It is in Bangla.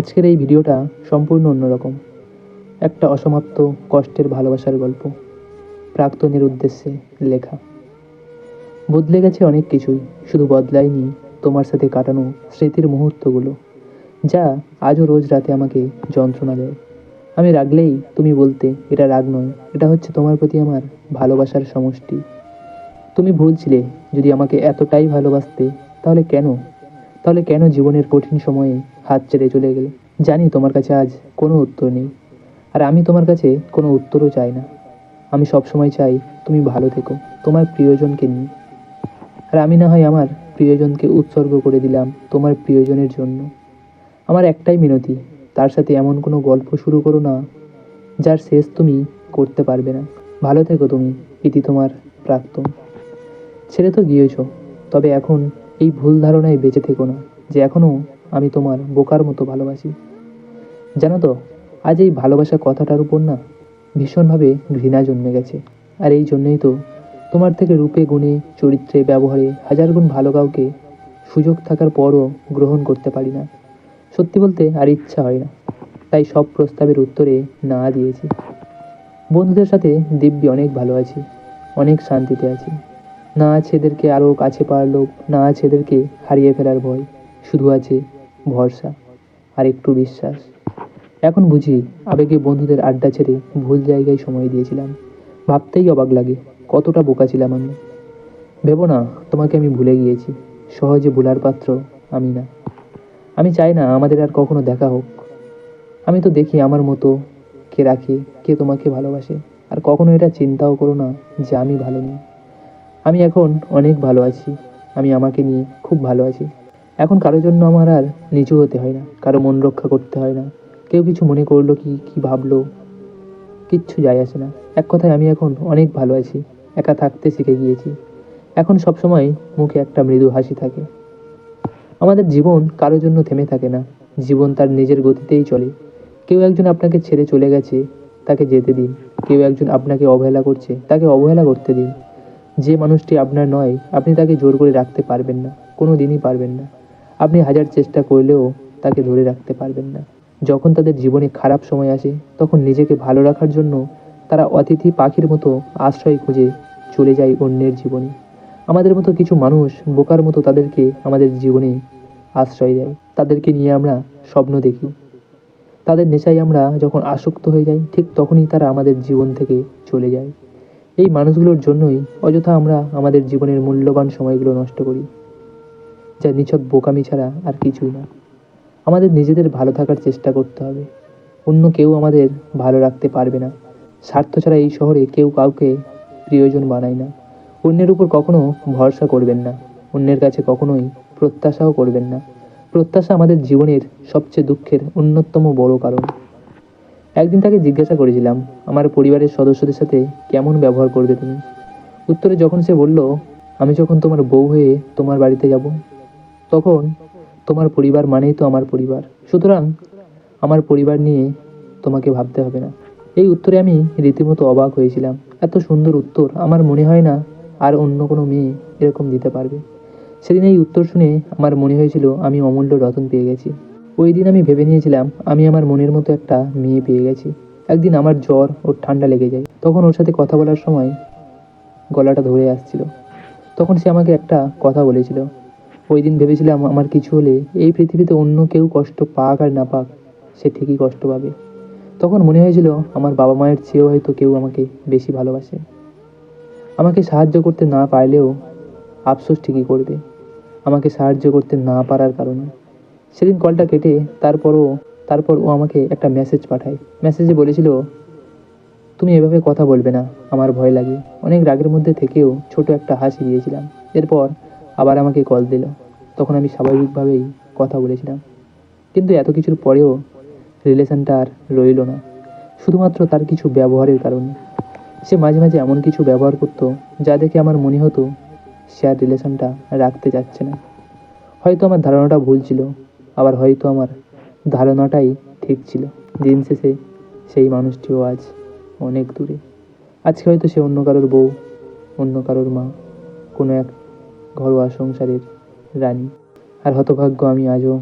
আজকের এই ভিডিওটা সম্পূর্ণ অন্যরকম। একটা অসমাপ্ত কষ্টের ভালোবাসার গল্প, প্রাক্তনের উদ্দেশ্যে লেখা। বদলে গেছে অনেক কিছুই, শুধু বদলায়নি তোমার সাথে কাটানো স্মৃতির মুহূর্তগুলো, যা আজও রোজ রাতে আমাকে যন্ত্রণা দেয়। আমি রাগলেই তুমি বলতে, এটা রাগ নয়, এটা হচ্ছে তোমার প্রতি আমার ভালোবাসার সমষ্টি। তুমি ভুলছিলে, যদি আমাকে এতটাই ভালোবাসতে, তাহলে কেন তাহলে কেন জীবনের কঠিন সময়ে হাত ছেড়ে চলে গেলে? জানি তোমার কাছে আজ কোনো উত্তর নেই। আর আমি তোমার কাছে কোনো উত্তরও চাই না। আমি সবসময় চাই তুমি ভালো থেকো, তোমার প্রিয়জনকে নিয়ে। আর আমি না হয় আমার প্রিয়জনকে উৎসর্গ করে দিলাম তোমার প্রিয়জনের জন্য। আমার একটাই মিনতি, তার সাথে এমন কোনো গল্প শুরু করো না, যার শেষ তুমি করতে পারবে না। ভালো থেকো তুমি, ইতি তোমার প্রাক্তন ছেড়ে তো গিয়েছ, তবে এখন এই ভুল ধারণায় বেঁচে থেকো না, যে এখনও আমি তোমার বোকার মতো ভালোবাসি। জানো তো, আজ এই ভালোবাসা কথাটার উপর না ভীষণভাবে ঘৃণা জন্মে গেছে। আর এই জন্যই তো তোমার থেকে রূপে, গুণে, চরিত্রে, ব্যবহারে হাজার গুণ ভালো কাউকে সুযোগ থাকার পরও গ্রহণ করতে পারি না। সত্যি বলতে আর ইচ্ছা হয় না, তাই সব প্রস্তাবের উত্তরে না দিয়েছি। বন্ধুদের সাথে দিব্যি অনেক ভালো আছি, অনেক শান্তিতে আছি। না আছে এদেরকে আরও কাছে পাওয়ার লোক, না আছে এদেরকে হারিয়ে ফেলার ভয়, শুধু আছে ভরসা আর একটু বিশ্বাস। এখন বুঝি আবেগে বন্ধুদের আড্ডা ছেড়ে ভুল জায়গায় সময় দিয়েছিলাম। ভাবতেই অবাক লাগে, কতটা বোকা ছিলাম আমি। ভেবো না, তোমাকে আমি ভুলে গিয়েছি, সহজে ভুলার পাত্র আমি না। আমি চাই না আমাদের আর কখনো দেখা হোক। আমি তো দেখি আমার মতো কে রাখে, কে তোমাকে ভালোবাসে, আর কখনো এটা চিন্তাও করো না যে আমি ভালো নেই। আমি এখন অনেক ভালো আছি। আমি আমাকে নিয়ে খুব ভালো আছি। এখন কারোর জন্য আমার আর নিচু হতে হয় না। কারও মন রক্ষা করতে হয় না। কেউ কিছু মনে করল কি কি ভাবলো, কিচ্ছু যায় আসে না। এক কথায় আমি এখন অনেক ভালো আছি। একা থাকতে শিখে গিয়েছি। এখন সবসময় মুখে একটা মৃদু হাসি থাকে। আমাদের জীবন কারোর জন্য থেমে থাকে না। জীবন তার নিজের গতিতেই চলে। কেউ একজন আপনাকে ছেড়ে চলে গেছে, তাকে যেতে দিন। কেউ একজন আপনাকে অবহেলা করছে, তাকে অবহেলা করতে দিন। যে মানুষটি আপনার নয়, আপনি তাকে জোর করে রাখতে পারবেন না কোনো দিনই পারবেন না। আপনি হাজার চেষ্টা করলেও তাকে ধরে রাখতে পারবেন না। যখন তাদের জীবনে খারাপ সময় আসে, তখন নিজেকে ভালো রাখার জন্য তারা অতিথি পাখির মতো আশ্রয় খুঁজে চলে যায় অন্যের জীবনে। আমাদের মতো কিছু মানুষ বোকার মতো তাদেরকে আমাদের জীবনে আশ্রয় দেয়। তাদেরকে নিয়ে আমরা স্বপ্ন দেখি। তাদের নেশায় আমরা যখন আসক্ত হয়ে যাই, ঠিক তখনই তারা আমাদের জীবন থেকে চলে যায়। এই মানুষগুলোর জন্যই অযথা আমরা আমাদের জীবনের মূল্যবান সময়গুলো নষ্ট করি, যা নিছক বোকামি ছাড়া আর কিছুই না। আমাদের নিজেদের ভালো থাকার চেষ্টা করতে হবে। অন্য কেউ আমাদের ভালো রাখতে পারবে না। স্বার্থ ছাড়া এই শহরে কেউ কাউকে প্রিয়জন বানায় না। অন্যের উপর কখনো ভরসা করবেন না। অন্যের কাছে কখনোই প্রত্যাশাও করবেন না। প্রত্যাশা আমাদের জীবনের সবচেয়ে দুঃখের অন্যতম বড় কারণ। একদিন তাকে জিজ্ঞাসা করেছিলাম, আমার পরিবারের সদস্যদের সাথে কেমন ব্যবহার করবে তুমি? উত্তরে যখন সে বলল, আমি যখন তোমার বউ হয়ে তোমার বাড়িতে যাব, তখন তোমার পরিবার মানেই তো আমার পরিবার। সুতরাং আমার পরিবার নিয়ে তোমাকে ভাবতে হবে না। এই উত্তরে আমি রীতিমতো অবাক হয়েছিলাম। এত সুন্দর উত্তর, আমার মনে হয় না আর অন্য কোনো মেয়ে এরকম দিতে পারবে। সেদিন এই উত্তর শুনে আমার মনে হয়েছিল, আমি অমূল্য রতন পেয়ে গেছি। ওই দিন আমি ভেবে নিয়েছিলাম আমি আমার মনের মতো একটা মেয়ে পেয়ে গেছি। একদিন আমার জ্বর ও ঠান্ডা লেগে যায়। তখন ওর সাথে কথা বলার সময় গলাটা ধরে আসছিল। তখন সে আমাকে একটা কথা বলেছিল। ওই দিন ভেবেছিলাম আমার কিছু হলে এই পৃথিবীতে অন্য কেউ কষ্ট পাক আর না পাক, সে ঠিকই কষ্ট পাবে। তখন মনে হয়েছিল আমার বাবা মায়ের চেয়েও হয়তো কেউ আমাকে বেশি ভালোবাসে। আমাকে সাহায্য করতে না পারলেও আফসোস ঠিকই করবে। আমাকে সাহায্য করতে না পারার কারণে। সেদিন কলটা কেটে তারপরও তারপর ও আমাকে একটা মেসেজ পাঠায়। মেসেজে বলেছিল, তুমি এভাবে কথা বলবে না, আমার ভয় লাগে। অনেক রাগের মধ্যে থেকেও ছোট একটা হাসি দিয়েছিলাম। এরপর আবার আমাকে কল দিল। তখন আমি স্বাভাবিকভাবেই কথা বলেছিলাম। কিন্তু এত কিছুর পরেও রিলেশনটা আর রইল না। শুধুমাত্র তার কিছু ব্যবহারের কারণে। সে মাঝে মাঝে এমন কিছু ব্যবহার করতো, যা দেখে আমার মনে হতো সে আর রিলেশনটা রাখতে যাচ্ছে না। হয়তো আমার ধারণাটা ভুল ছিল আবার হয়তো আমার ধারণাটাই ঠিক ছিল। দিন শেষে সেই মানুষটিও আজ অনেক দূরে। আজকে হয়তো সে অন্য কারোর বউ, অন্য কারোর মা, কোনো এক ঘরোয়া সংসারের রানী। আর হতভাগ্য আমি আজও